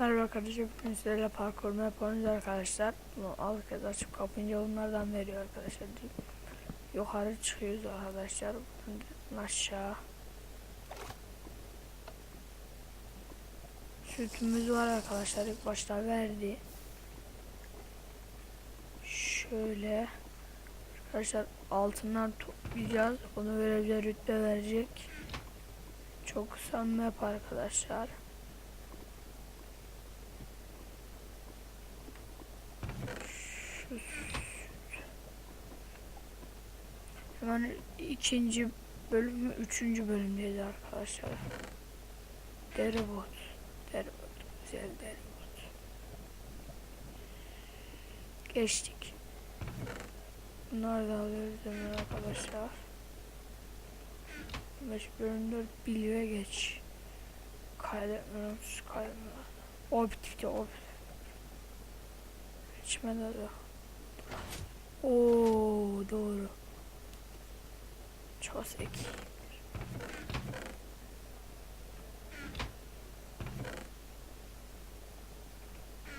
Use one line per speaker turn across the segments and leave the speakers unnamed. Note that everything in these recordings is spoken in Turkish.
Merhaba arkadaşlar, bugün sizlerle parkur oynayacağız arkadaşlar. Bunu kez açıp kapınca onlardan veriyor arkadaşlar. Yukarı çıkıyoruz arkadaşlar. Buradan aşağı. Sütümüz var arkadaşlar. İlk başta verdi. Şöyle. Arkadaşlar altından toplayacağız. Onu böyle bize rütbe verecek. Çok kısa map arkadaşlar. Hemen ikinci bölümü üçüncü bölümdeyiz arkadaşlar. Deribot. Deribot. Güzel deribot. Geçtik. Bunları da alıyoruz hemen arkadaşlar. 5 bölüm 4 bilye geç. Kaydetmiyorum. Kaydetmiyorum. O bitti. O bitti. İçmede de. Oo doğru. Çok zeki.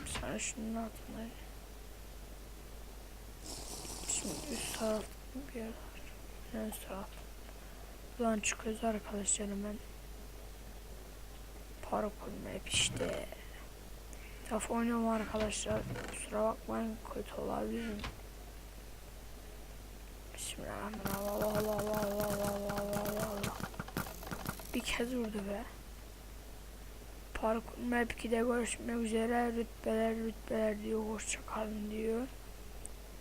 Sana şunun altına. Şimdi üst taraf bir yer. En üst taraf. Buradan çıkıyoruz arkadaşlar hemen. Parkur map işte. Oynuyorum arkadaşlar. Kusura bakmayın kötü olabilirim. Bismillahirrahmanirrahim. Allah Allah Allah Allah Allah Allah Allah. Bir kez vurdu be. Parkur map 2'de görüşmek üzere. Rütbeler rütbeler diyor. Hoşçakalın diyor.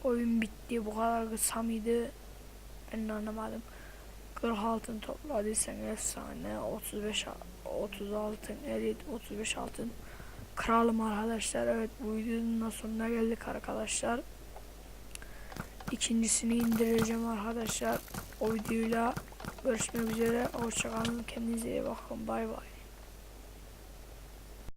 Oyun bitti. Bu kadar kısa mıydı? Ben anlamadım. 40 altın topladıysan efsane. 35 a- 30 altın, 50 35 altın. Kralım arkadaşlar. Evet bu videonun sonuna geldik arkadaşlar. İkincisini indireceğim arkadaşlar. O videoyla görüşmek üzere. Hoşçakalın. Kendinize iyi bakın. Bay bay.